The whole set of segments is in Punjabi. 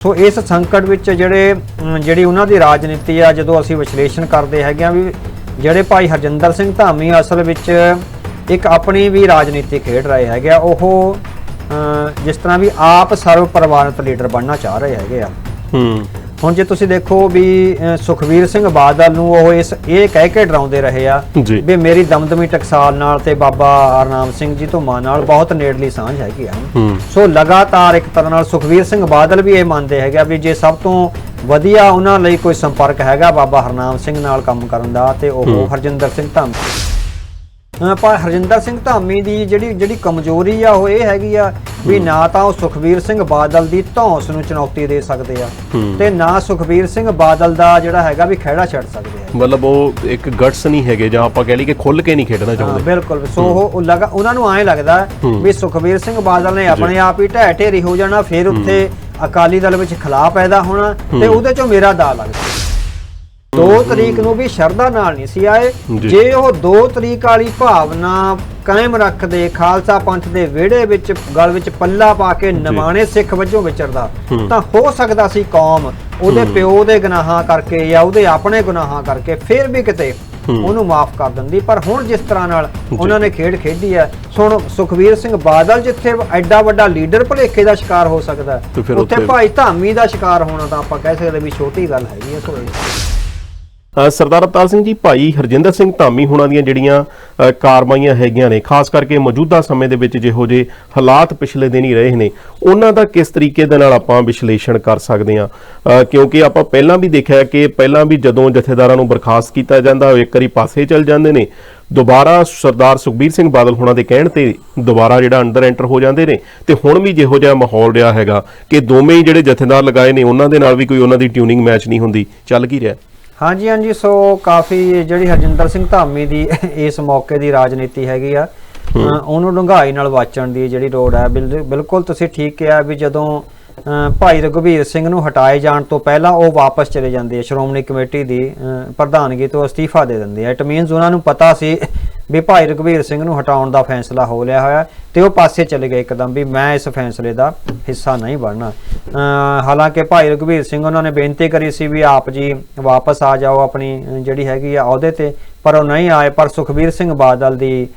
ਸੋ ਇਸ ਸੰਕਟ ਵਿੱਚ ਜਿਹੜੇ ਜਿਹੜੀ ਉਹਨਾਂ ਦੀ ਰਾਜਨੀਤੀ ਆ, ਜਦੋਂ ਅਸੀਂ ਵਿਸ਼ਲੇਸ਼ਣ ਕਰਦੇ ਹੈਗੇ ਆ ਵੀ ਜਿਹੜੇ ਭਾਈ ਹਰਜਿੰਦਰ ਸਿੰਘ ਧਾਮੀ ਅਸਲ ਵਿੱਚ ਇੱਕ ਆਪਣੀ ਵੀ ਰਾਜਨੀਤੀ ਖੇਡ ਰਹੇ ਹੈਗੇ ਆ, ਉਹ ਜਿਸ ਤਰ੍ਹਾਂ ਵੀ ਆਪ ਸਰਵ ਪਰਿਵਾਰਤ ਲੀਡਰ ਬਣਨਾ ਚਾਹ ਰਹੇ ਹੈਗੇ ਆ। ਹੂੰ। ਹੁਣ ਜੇ ਤੁਸੀਂ ਦੇਖੋ ਵੀ ਸੁਖਵੀਰ ਸਿੰਘ ਬਾਦਲ ਨੂੰ ਉਹ ਇਸ ਇਹ ਕਹਿ ਕੇ ਡਰਾਉਂਦੇ ਰਹੇ ਆ। ਵੀ ਮੇਰੀ ਦਮਦਮੀ ਟਕਸਾਲ ਨਾਲ ਤੇ ਬਾਬਾ ਹਰਨਾਮ ਸਿੰਘ ਜੀ ਧੁੰਮਾ ਨਾਲ ਬਹੁਤ ਨੇੜਲੀ ਸਾਂਝ ਹੈਗੀ ਆ। ਸੋ ਲਗਾਤਾਰ ਇੱਕ ਤਰ੍ਹਾਂ ਨਾਲ ਸੁਖਵੀਰ ਸਿੰਘ ਬਾਦਲ ਵੀ ਇਹ ਮੰਨਦੇ ਹੈਗੇ ਆ ਵੀ ਜੇ ਸਭ ਤੋਂ ਵਧੀਆ ਉਹਨਾਂ ਲਈ ਕੋਈ ਸੰਪਰਕ ਹੈਗਾ ਬਾਬਾ ਹਰਨਾਮ ਸਿੰਘ ਨਾਲ ਕੰਮ ਕਰਨ ਦਾ ਤੇ ਉਹ ਹਰਜਿੰਦਰ ਸਿੰਘ ਧਾਮੀ। ਪਰ ਹਰਜਿੰਦਰ ਸਿੰਘ ਧਾਮੀ ਦੀ ਜਿਹੜੀ ਜਿਹੜੀ ਕਮਜ਼ੋਰੀ ਆ ਉਹ ਇਹ ਹੈਗੀ ਆ ਵੀ ਨਾ ਤਾਂ ਉਹ ਸੁਖਵੀਰ ਸਿੰਘ ਬਾਦਲ ਦੀ ਧੌਂਸ ਨੂੰ ਚੁਣੌਤੀ ਦੇ ਸਕਦੇ ਆ। ਤੇ ਨਾ ਸੁਖਵੀਰ ਸਿੰਘ ਬਾਦਲ ਦਾ ਜਿਹੜਾ ਹੈਗਾ ਵੀ ਖਹਿੜਾ ਛੱਡ ਸਕਦੇ ਆ। ਮਤਲਬ ਉਹ ਇੱਕ ਗਟਸ ਨਹੀਂ ਹੈਗੇ ਜਾਂ ਆਪਾਂ ਕਹਿ ਲਈ ਕਿ ਖੁੱਲ ਕੇ ਨਹੀਂ ਖੇਡਣਾ ਚਾਹੁੰਦੇ। ਬਿਲਕੁਲ। ਸੋ ਉਹ ਲਗਾ ਉਹਨਾਂ ਨੂੰ ਐਂ ਲੱਗਦਾ ਵੀ ਸੁਖਵੀਰ ਸਿੰਘ ਬਾਦਲ ਨੇ ਆਪਣੇ ਆਪ ਹੀ ਢਹਿ ਢੇਰੀ ਹੋ ਜਾਣਾ ਫਿਰ ਉੱਥੇ ਅਕਾਲੀ ਦਲ ਵਿੱਚ ਖਲਾ ਪੈਦਾ ਹੋਣਾ ਤੇ ਉਹਦੇ ਚੋਂ ਮੇਰਾ ਦਾ ਲੱਗਦਾ। 2 ਤਰੀਕ ਨੂੰ ਵੀ ਸ਼ਰਧਾ ਨਾਲ ਨਹੀਂ ਸੀ ਆਏ। ਜੀ। ਜੇ ਉਹ 2 ਤਰੀਕ ਵਾਲੀ ਭਾਵਨਾ ਕਾਇਮ ਰੱਖਦੇ ਖਾਲਸਾ ਪੰਥ ਦੇ ਵਿਹੜੇ ਵਿੱਚ ਗਲ ਵਿੱਚ ਪੱਲਾ ਪਾ ਕੇ ਨਿਮਾਣੇ ਸਿੱਖ ਵਜੋਂ ਵਿਚਰਦਾ। ਤਾਂ ਹੋ ਸਕਦਾ ਸੀ ਕੌਮ ਉਹਦੇ ਪਿਓ ਦੇ ਗੁਨਾਹਾਂ ਕਰਕੇ ਜਾਂ ਉਹਦੇ ਆਪਣੇ ਗੁਨਾਹਾਂ ਕਰਕੇ ਫਿਰ ਵੀ ਕਿਤੇ ਉਹਨੂੰ ਮਾਫ ਕਰ ਦਿੰਦੀ। ਪਰ ਹੁਣ ਜਿਸ ਤਰ੍ਹਾਂ ਨਾਲ ਉਹਨਾਂ ਨੇ ਖੇਡ ਖੇਡੀ ਹੈ ਸੁਣ ਸੁਖਵੀਰ ਸਿੰਘ ਬਾਦਲ ਜਿੱਥੇ ਐਡਾ ਵੱਡਾ ਲੀਡਰ ਭਲੇਖੇ ਦਾ ਸ਼ਿਕਾਰ ਹੋ ਸਕਦਾ ਉੱਥੇ ਭਾਈ ਧਾਮੀ ਦਾ ਸ਼ਿਕਾਰ ਹੋਣਾ ਤਾਂ ਆਪਾਂ ਕਹਿ ਸਕਦੇ ਵੀ ਛੋਟੀ ਗੱਲ ਹੈਗੀ ਹੈ ਅ, ਸਰਦਾਰ ਅਵਤਾਰ ਸਿੰਘ ਜੀ, ਭਾਈ ਹਰਜਿੰਦਰ ਸਿੰਘ ਧਾਮੀ ਹੋਣਾ ਦੀਆਂ ਜਿਹੜੀਆਂ ਕਾਰਵਾਈਆਂ ਹੈਗੀਆਂ ਨੇ, ਖਾਸ ਕਰਕੇ ਮੌਜੂਦਾ ਸਮੇਂ ਦੇ ਵਿੱਚ ਜਿਹੋ ਜੇ ਹਾਲਾਤ ਪਿਛਲੇ ਦਿਨ ਹੀ ਰਹੇ ਨੇ, ਉਹਨਾਂ ਦਾ ਕਿਸ ਤਰੀਕੇ ਦੇ ਨਾਲ ਆਪਾਂ ਵਿਸ਼ਲੇਸ਼ਣ ਕਰ ਸਕਦੇ ਹਾਂ? ਕਿਉਂਕਿ ਆਪਾਂ ਪਹਿਲਾਂ ਵੀ ਦੇਖਿਆ ਕਿ ਪਹਿਲਾਂ ਵੀ ਜਦੋਂ ਜਥੇਦਾਰਾਂ ਨੂੰ ਬਰਖਾਸਤ ਕੀਤਾ ਜਾਂਦਾ ਇੱਕ ਵਾਰੀ ਪਾਸੇ ਚੱਲ ਜਾਂਦੇ ਨੇ। ਦੁਬਾਰਾ ਸਰਦਾਰ ਸੁਖਬੀਰ ਸਿੰਘ ਬਾਦਲ ਹੁਣਾਂ ਦੇ ਕਹਿਣ ਤੇ ਦੁਬਾਰਾ ਜਿਹੜਾ ਅੰਡਰ ਐਂਟਰ ਹੋ ਜਾਂਦੇ ਨੇ, ਤੇ ਹੁਣ ਵੀ ਜਿਹੋ ਜਿਹਾ ਮਾਹੌਲ ਰਿਹਾ ਹੈਗਾ ਕਿ ਦੋਵੇਂ ਹੀ ਜਿਹੜੇ ਜਥੇਦਾਰ ਲਗਾਏ ਨੇ, ਉਹਨਾਂ ਦੇ ਨਾਲ ਵੀ ਕੋਈ ਉਹਨਾਂ ਦੀ ਟਿਊਨਿੰਗ ਮੈਚ ਨਹੀਂ ਹੁੰਦੀ। ਚੱਲ ਕੀ ਰਿਹਾ? ਹਾਂਜੀ ਹਾਂਜੀ ਸੋ ਕਾਫੀ ਜਿਹੜੀ ਹਰਜਿੰਦਰ ਸਿੰਘ ਧਾਮੀ ਦੀ ਇਸ ਮੌਕੇ ਦੀ ਰਾਜਨੀਤੀ ਹੈਗੀ ਆ ਉਹਨੂੰ ਡੂੰਘਾਈ ਨਾਲ ਵਾਚਣ ਦੀ ਜਿਹੜੀ ਲੋੜ ਹੈ ਬਿਲ- ਬਿਲਕੁਲ ਤੁਸੀਂ ਠੀਕ ਕਿਹਾ ਵੀ ਜਦੋਂ ਭਾਈ ਰਘੁਵੀਰ ਸਿੰਘ ਨੂੰ ਹਟਾਏ ਜਾਣ ਤੋਂ ਪਹਿਲਾਂ ਉਹ ਵਾਪਸ ਚਲੇ ਜਾਂਦੇ ਆ ਸ਼੍ਰੋਮਣੀ ਕਮੇਟੀ ਦੀ ਪ੍ਰਧਾਨਗੀ ਤੋਂ ਅਸਤੀਫਾ ਦੇ ਦਿੰਦੇ ਆ। ਇਟ ਮੀਨਸ ਉਹਨਾਂ ਨੂੰ ਪਤਾ ਸੀ ਵੀ ਭਾਈ ਰਘੁਵੀਰ ਸਿੰਘ ਨੂੰ ਹਟਾਉਣ ਦਾ ਫੈਸਲਾ ਹੋ ਲਿਆ ਹੋਇਆ ਤੇ ਉਹ ਪਾਸੇ ਚਲੇ ਗਏ ਇੱਕਦਮ ਵੀ ਮੈਂ ਇਸ ਫੈਸਲੇ ਦਾ ਹਿੱਸਾ ਨਹੀਂ ਬਣਨਾ। ਹਾਲਾਂਕਿ ਭਾਈ ਰਘੁਵੀਰ ਸਿੰਘ ਉਹਨਾਂ ਨੇ ਬੇਨਤੀ ਕਰੀ ਸੀ ਵੀ ਆਪ ਜੀ ਵਾਪਸ ਆ ਜਾਓ ਆਪਣੀ ਜਿਹੜੀ ਹੈਗੀ ਆ ਅਹੁਦੇ ਤੇ, ਪਰ ਉਹ ਨਹੀਂ ਆਏ। ਪਰ ਸੁਖਬੀਰ ਸਿੰਘ ਬਾਦਲ ਦੀ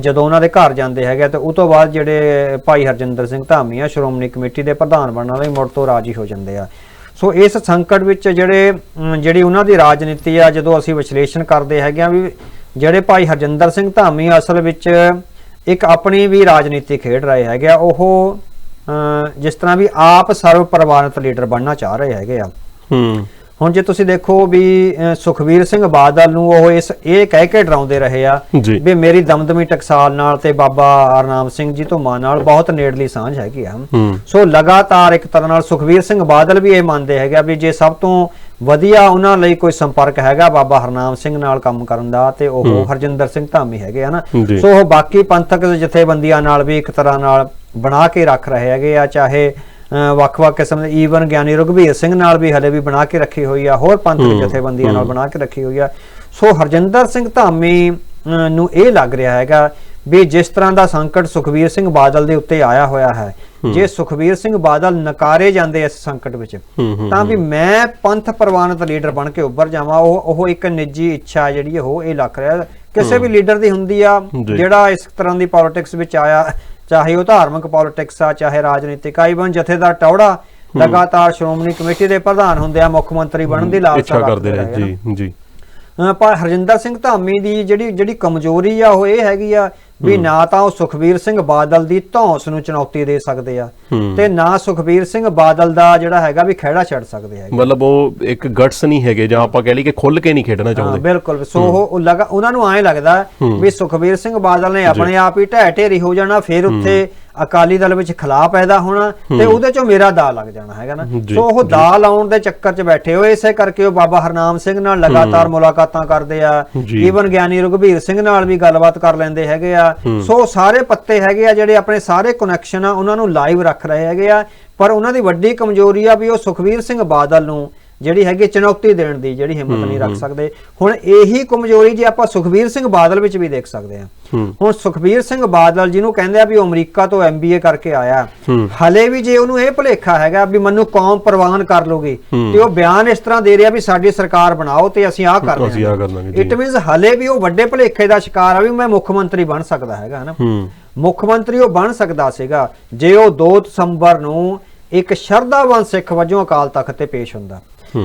ਜਦੋਂ ਉਹਨਾਂ ਦੇ ਘਰ ਜਾਂਦੇ ਹੈਗੇ ਤੇ ਉਸ ਤੋਂ ਬਾਅਦ ਜਿਹੜੇ ਭਾਈ ਹਰਜਿੰਦਰ ਸਿੰਘ ਧਾਮੀ ਆ ਸ਼੍ਰੋਮਣੀ ਕਮੇਟੀ ਦੇ ਪ੍ਰਧਾਨ ਬਣਨ ਲਈ ਮੁੜ ਤੋਂ ਰਾਜੀ ਹੋ ਜਾਂਦੇ ਆ। ਸੋ ਇਸ ਸੰਕਟ ਵਿੱਚ ਜਿਹੜੇ ਜਿਹੜੀ ਉਹਨਾਂ ਦੀ ਰਾਜਨੀਤੀ ਆ, ਜਦੋਂ ਅਸੀਂ ਵਿਸ਼ਲੇਸ਼ਣ ਕਰਦੇ ਹੈਗੇ ਆ ਵੀ ਜਿਹੜੇ ਭਾਈ ਹਰਜਿੰਦਰ ਸਿੰਘ ਧਾਮੀ ਅਸਲ ਵਿੱਚ ਇੱਕ ਆਪਣੀ ਵੀ ਰਾਜਨੀਤੀ ਖੇਡ ਰਹੇ ਹੈਗੇ ਆ ਉਹ ਜਿਸ ਤਰ੍ਹਾਂ ਵੀ ਆਪ ਸਰਵ ਪਰਿਵਾਰਤ ਲੀਡਰ ਬਣਨਾ ਚਾਹ ਰਹੇ ਹੈਗੇ ਆ। ਹੂੰ। ਹੁਣ ਜੇ ਤੁਸੀਂ ਦੇਖੋ ਵੀ ਸੁਖਵੀਰ ਸਿੰਘ ਬਾਦਲ ਨੂੰ ਉਹ ਇਸ ਇਹ ਕਹਿ ਕੇ ਡਰਾਉਂਦੇ ਰਹੇ ਆ। ਵੀ ਮੇਰੀ ਦਮਦਮੀ ਟਕਸਾਲ ਨਾਲ ਤੇ ਬਾਬਾ ਹਰਨਾਮ ਸਿੰਘ ਜੀ ਧੁੰਮਾ ਨਾਲ ਬਹੁਤ ਨੇੜਲੀ ਸਾਂਝ ਹੈਗੀ ਆ। ਸੋ ਲਗਾਤਾਰ ਇੱਕ ਤਰ੍ਹਾਂ ਨਾਲ ਸੁਖਵੀਰ ਸਿੰਘ ਬਾਦਲ ਵੀ ਇਹ ਮੰਨਦੇ ਹੈਗੇ ਆ ਵੀ ਜੇ ਸਭ ਤੋਂ ਵਧੀਆ ਉਹਨਾਂ ਲਈ ਕੋਈ ਸੰਪਰਕ ਹੈਗਾ ਬਾਬਾ ਹਰਨਾਮ ਸਿੰਘ ਨਾਲ ਕੰਮ ਕਰਨ ਦਾ ਤੇ ਉਹ ਹਰਜਿੰਦਰ ਸਿੰਘ ਧਾਮੀ ਹੈਗੇ ਆ ਨਾ ਜੀ। ਸੋ ਉਹ ਬਾਕੀ ਪੰਥਕ ਜਥੇਬੰਦੀਆਂ ਨਾਲ ਵੀ ਇੱਕ ਤਰ੍ਹਾਂ ਨਾਲ ਬਣਾ ਕੇ ਰੱਖ ਰਹੇ ਹੈਗੇ ਆ ਚਾਹੇ ਵੱਖ-ਵੱਖ ਕਿਸਮ ਦੇ ਈਵਨ ਗਿਆਨੀ ਰਘੁਵੀਰ ਸਿੰਘ ਨਾਲ ਵੀ ਹਲੇ ਵੀ ਬਣਾ ਕੇ ਰੱਖੀ ਹੋਈ ਆ ਹੋਰ ਪੰਥਕ ਜਥੇਬੰਦੀਆਂ ਨਾਲ ਬਣਾ ਕੇ ਰੱਖੀ ਹੋਈ ਆ। ਸੋ ਹਰਜਿੰਦਰ ਸਿੰਘ ਧਾਮੀ ਨੂੰ ਇਹ ਲੱਗ ਰਿਹਾ ਹੈਗਾ ਵੀ ਜਿਸ ਤਰ੍ਹਾਂ ਦਾ ਸੰਕਟ ਸੁਖਵੀਰ ਸਿੰਘ ਬਾਦਲ ਦੇ ਉੱਤੇ ਆਇਆ ਹੋਇਆ ਹੈ ਜੇ ਸੁਖਵੀਰ ਸਿੰਘ ਬਾਦਲ ਨਕਾਰੇ ਜਾਂਦੇ ਇਸ ਸੰਕਟ ਵਿੱਚ ਤਾਂ ਵੀ ਮੈਂ ਪੰਥ ਪ੍ਰਵਾਨਿਤ ਲੀਡਰ ਬਣ ਕੇ ਉੱਭਰ ਜਾਵਾਂ। ਉਹ ਉਹ ਇੱਕ ਨਿੱਜੀ ਇੱਛਾ ਜਿਹੜੀ ਉਹ ਇਹ ਲੱਗ ਰਿਹਾ। ਕਿਸੇ ਵੀ ਲੀਡਰ ਦੀ ਹੁੰਦੀ ਆ। ਜਿਹੜਾ ਇਸ ਤਰ੍ਹਾਂ ਦੀ ਪੋਲਿਟਿਕਸ ਵਿੱਚ ਆਇਆ ਚਾਹੇ ਉਹ ਧਾਰਮਿਕ ਪੋਲਿਟਿਕਸ ਆ ਚਾਹੇ ਰਾਜਨੀਤਿਕ ਆਈਵਨ ਜਥੇਦਾਰ ਟੌੜਾ ਲਗਾਤਾਰ ਸ਼੍ਰੋਮਣੀ ਕਮੇਟੀ ਦੇ ਪ੍ਰਧਾਨ ਹੁੰਦੇ ਆ ਮੁੱਖ ਮੰਤਰੀ ਬਣਨ ਦੀ ਲਾਲਸਾ ਕਰਦੇ ਨਾ। ਜੀ ਜੀ। ਪਰ ਹਰਜਿੰਦਰ ਸਿੰਘ ਧਾਮੀ ਦੀ ਜਿਹੜੀ ਜਿਹੜੀ ਕਮਜ਼ੋਰੀ ਆ ਉਹ ਇਹ ਹੈਗੀ ਆ ਵੀ ਨਾ ਤਾਂ ਉਹ ਸੁਖਵੀਰ ਸਿੰਘ ਬਾਦਲ ਦੀ ਧੌਂਸ ਨੂੰ ਚੁਣੌਤੀ ਦੇ ਸਕਦੇ ਆ। ਤੇ ਨਾ ਸੁਖਵੀਰ ਸਿੰਘ ਬਾਦਲ ਦਾ ਜਿਹੜਾ ਹੈਗਾ ਵੀ ਖਹਿੜਾ ਛੱਡ ਸਕਦੇ ਹੈਗੇ ਮਤਲਬ ਉਹ ਇੱਕ ਗਟਸ ਨਹੀਂ ਹੈਗੇ ਜਾਂ ਆਪਾਂ ਕਹਿ ਲਈ ਕਿ ਖੁੱਲ ਕੇ ਨਹੀਂ ਖੇਡਣਾ ਚਾਹੁੰਦੇ। ਬਿਲਕੁਲ। ਸੋ ਉਹ ਉਹ ਲਗਾ ਉਹਨਾਂ ਨੂੰ ਐਂ ਲੱਗਦਾ ਵੀ ਸੁਖਵੀਰ ਸਿੰਘ ਬਾਦਲ ਨੇ ਆਪਣੇ ਆਪ ਹੀ ਢਹਿ ਢੇਰੀ ਹੋ ਜਾਣਾ ਫਿਰ ਉੱਥੇ ਅਕਾਲੀ ਦਲ ਵਿੱਚ ਖਲਾ ਪੈਦਾ ਹੋਣਾ ਤੇ ਉਹਦੇ ਚੋਂ ਮੇਰਾ ਦਾ ਲੱਗ ਜਾਣਾ ਹੈਗਾ ਨਾ। ਸੋ ਉਹ ਦਾ ਲਾਉਣ ਦੇ ਚੱਕਰ 'ਚ ਬੈਠੇ ਹੋਏ ਇਸੇ ਕਰਕੇ ਉਹ ਬਾਬਾ ਹਰਨਾਮ ਸਿੰਘ ਨਾਲ ਲਗਾਤਾਰ ਮੁਲਾਕਾਤਾਂ ਕਰਦੇ ਆ। ਈਵਨ ਗਿਆਨੀ ਰਘੁਬੀਰ ਸਿੰਘ ਨਾਲ ਵੀ ਗੱਲਬਾਤ ਕਰ ਲੈਂਦੇ ਹੈਗੇ ਆ। ਸੋ ਸਾਰੇ ਪੱਤੇ ਹੈਗੇ ਆ ਜਿਹੜੇ ਆਪਣੇ ਸਾਰੇ ਕਨੈਕਸ਼ਨ ਆ ਉਹਨਾਂ ਨੂੰ ਲਾਈਵ ਰੱਖ ਰਹੇ ਹੈਗੇ ਆ। ਪਰ ਉਹਨਾਂ ਦੀ ਵੱਡੀ ਕਮਜ਼ੋਰੀ ਆ ਵੀ ਉਹ ਸੁਖਵੀਰ ਸਿੰਘ ਬਾਦਲ ਨੂੰ ਜਿਹੜੀ ਹੈਗੀ ਚੁਣੌਤੀ ਦੇਣ ਦੀ ਜਿਹੜੀ ਹਿੰਮਤ ਨਹੀਂ ਰੱਖ ਸਕਦੇ। ਹੁਣ ਇਹੀ ਕਮਜ਼ੋਰੀ ਜੇ ਆਪਾਂ ਸੁਖਬੀਰ ਸਿੰਘ ਬਾਦਲ ਵਿੱਚ ਵੀ ਦੇਖ ਸਕਦੇ ਹੂੰ ਹੁਣ ਸੁਖਬੀਰ ਸਿੰਘ ਬਾਦਲ ਜਿਹਨੂੰ ਕਹਿੰਦੇ ਆ ਵੀ ਉਹ ਅਮਰੀਕਾ ਤੋਂ ਐਮਬੀਏ ਕਰਕੇ ਆਇਆ। ਹਲੇ ਵੀ ਜੇ ਉਹਨੂੰ ਇਹ ਭੁਲੇਖਾ ਹੈਗਾ ਵੀ ਮੈਨੂੰ ਕੌਮ ਪ੍ਰਵਾਨ ਕਰ ਲੂਗੀ। ਤੇ ਉਹ ਬਿਆਨ ਇਸ ਤਰ੍ਹਾਂ ਦੇ ਰਿਹਾ ਵੀ ਸਾਡੀ ਸਰਕਾਰ ਬਣਾਓ ਤੇ ਅਸੀਂ ਆਹ ਕਰ ਜੀ। ਇਟ ਮੀਨਸ ਹਲੇ ਵੀ ਉਹ ਵੱਡੇ ਭੁਲੇਖੇ ਦਾ ਸ਼ਿਕਾਰ ਆ ਵੀ ਮੈਂ ਮੁੱਖ ਮੰਤਰੀ ਬਣ ਸਕਦਾ ਹੈਗਾ ਨਾ ਹੂੰ ਮੁੱਖ ਮੰਤਰੀ ਉਹ ਬਣ ਸਕਦਾ ਸੀਗਾ ਜੇ ਉਹ 2 ਦਸੰਬਰ ਨੂੰ ਇੱਕ ਸ਼ਰਧਾਵਾਨ ਸਿੱਖ ਵਜੋਂ ਅਕਾਲ ਤਖਤ ਤੇ ਪੇਸ਼ ਹੁੰਦਾ।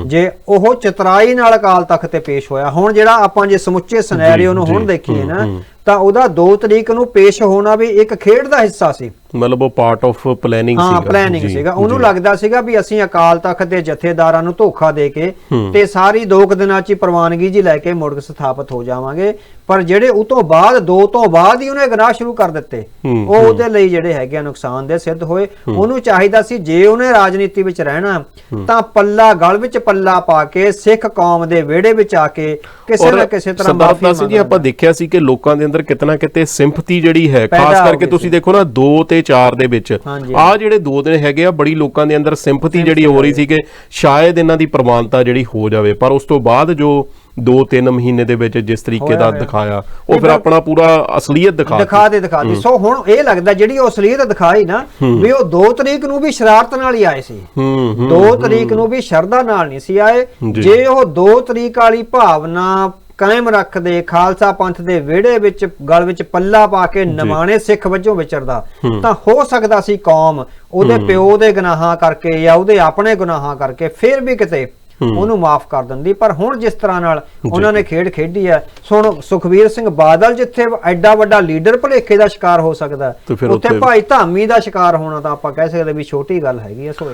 ਜੇ ਉਹ ਚਤਰਾਈ ਨਾਲ ਅਕਾਲ ਤਖਤ ਤੇ ਪੇਸ਼ ਹੋਇਆ ਹੁਣ ਜਿਹੜਾ ਆਪਾਂ ਜੇ ਸਮੁੱਚੇ ਸਿਨੈਰੀਓ ਨੂੰ ਜੀ, ਹੁਣ ਦੇਖੀਏ ਨਾ। ਤਾਂ ਉਹਦਾ 2 ਤਰੀਕ ਨੂੰ ਪੇਸ਼ ਹੋਣਾ ਵੀ ਇੱਕ ਖੇਡ ਦਾ ਹਿੱਸਾ ਸੀ। ਮਤਲਬ ਉਹ ਪਾਰਟ ਆਫ ਪਲੈਨਿੰਗ ਸੀਗਾ। ਹਾਂ ਪਲੈਨਿੰਗ ਸੀਗਾ। ਉਹਨੂੰ। ਲੱਗਦਾ ਸੀਗਾ ਵੀ ਅਸੀਂ ਅਕਾਲ ਤਖਤ ਦੇ ਜਥੇਦਾਰਾਂ ਨੂੰ ਧੋਖਾ ਦੇ ਕੇ। ਤੇ ਸਾਰੀ ਦੋ ਦਿਨਾਂ ਚ ਪ੍ਰਵਾਨਗੀ ਜੀ ਲੈ ਕੇ ਮੁੜ ਸਥਾਪਿਤ ਹੋ ਜਾਵਾਂਗੇ। ਪਰ ਜਿਹੜੇ ਉਹ ਤੋਂ ਬਾਅਦ ਦੋ ਤੋਂ ਬਾਅਦ ਹੀ ਉਹਨੇ ਗਨਾਹ ਸ਼ੁਰੂ ਕਰ ਦਿੱਤੇ। ਉਹ ਉਹਦੇ ਲਈ ਜਿਹੜੇ ਹੈਗੇ ਆ ਨੁਕਸਾਨਦੇ ਸਿੱਧ ਹੋਏ। ਉਹਨੂੰ ਚਾਹੀਦਾ ਸੀ ਜੇ ਉਹਨੇ ਰਾਜਨੀਤੀ ਵਿੱਚ ਰਹਿਣਾ ਤਾਂ ਪੱਲਾ ਗਲ ਵਿੱਚ ਪੱਲਾ ਪਾ ਕੇ ਸਿੱਖ ਕੌਮ ਦੇ ਵਿਹੜੇ ਵਿੱਚ ਆ ਕੇ ਕਿਸੇ ਨਾ ਕਿਸੇ ਤਰ੍ਹਾਂ ਮਾਫੀ ਦਾਸ ਸਿੰਘ ਜੀ ਆਪਾਂ ਦੇਖਿਆ ਸੀ ਕਿ ਲੋਕਾਂ ਦੇ ਅੰਦਰ ਕਿਤਨਾ ਕਿਤੇ ਸਿੰਪਥੀ ਜਿਹੜੀ ਹੈ ਖਾਸ ਕਰਕੇ ਤੁਸੀਂ ਸੀ। ਦੇਖੋ ਨਾ 2 ਤੇ 4 ਦੇ ਵਿੱਚ। ਆ ਜਿਹੜੇ ਦੋ ਦਿਨ ਹੈਗੇ ਆ ਬੜੀ ਲੋਕਾਂ ਦੇ ਅੰਦਰ ਸਿੰਪਥੀ ਜਿਹੜੀ ਹੋ ਰਹੀ ਸੀ ਕਿ ਸ਼ਾਇਦ ਇਹਨਾਂ ਦੀ ਪ੍ਰਵਾਨਤਾ ਜਿਹੜੀ ਹੋ ਜਾਵੇ। ਪਰ ਉਸ ਤੋਂ ਬਾਅਦ ਜੋ 2-3 ਮਹੀਨੇ ਦੇ ਵਿੱਚ ਜਿਸ ਤਰੀਕੇ ਦਾ। ਦਿਖਾਇਆ ਉਹ ਫਿਰ ਆਪਣਾ ਪੂਰਾ ਅਸਲੀਅਤ ਦਿਖਾ ਦਿਖਾ ਦੇ ਦਿਖਾ ਦੇ। ਸੋ ਹੁਣ ਇਹ ਲੱਗਦਾ ਜਿਹੜੀ ਉਹ ਅਸਲੀਅਤ ਦਿਖਾਈ ਨਾ ਵੀ ਉਹ 2 ਤਰੀਕ ਨੂੰ ਵੀ ਸ਼ਰਾਰਤ ਨਾਲ ਹੀ ਆਏ ਸੀ। ਹੂੰ ਹੂੰ 2 ਤਰੀਕ ਨੂੰ ਵੀ ਸ਼ਰਧਾ ਨਾਲ ਨਹੀਂ ਸੀ ਆਏ। ਜੇ। ਉਹ 2 ਤਰੀਕ ਵਾਲੀ ਭਾਵਨਾ ਕਾਇਮ ਰੱਖਦੇ ਖਾਲਸਾ ਪੰਥ ਦੇ ਵਿਹੜੇ ਵਿੱਚ ਗਲ ਵਿੱਚ ਪੱਲਾ ਪਾ ਕੇ ਨਿਮਾਣੇ ਸਿੱਖ ਵਜੋਂ ਵਿਚਰਦਾ। ਤਾਂ ਹੋ ਸਕਦਾ ਸੀ ਕੌਮ ਉਹਦੇ ਪਿਓ ਦੇ ਗੁਨਾਹਾਂ ਕਰਕੇ ਜਾਂ ਉਹਦੇ ਆਪਣੇ ਗੁਨਾਹਾਂ ਕਰਕੇ ਫਿਰ ਵੀ ਕਿਤੇ ਉਹਨੂੰ ਮਾਫ ਕਰ ਦਿੰਦੀ। ਪਰ ਹੁਣ ਜਿਸ ਤਰ੍ਹਾਂ ਨਾਲ ਉਹਨਾਂ ਨੇ ਖੇਡ ਖੇਡੀ ਹੈ ਸੁਣ ਸੁਖਵੀਰ ਸਿੰਘ ਬਾਦਲ ਜਿੱਥੇ ਐਡਾ ਵੱਡਾ ਲੀਡਰ ਭੁਲੇਖੇ ਦਾ ਸ਼ਿਕਾਰ ਹੋ ਸਕਦਾ ਉੱਥੇ ਭਾਈ ਧਾਮੀ ਦਾ ਸ਼ਿਕਾਰ ਹੋਣਾ ਤਾਂ ਆਪਾਂ ਕਹਿ ਸਕਦੇ ਵੀ ਛੋਟੀ ਗੱਲ ਹੈਗੀ ਹੈ ਸੋ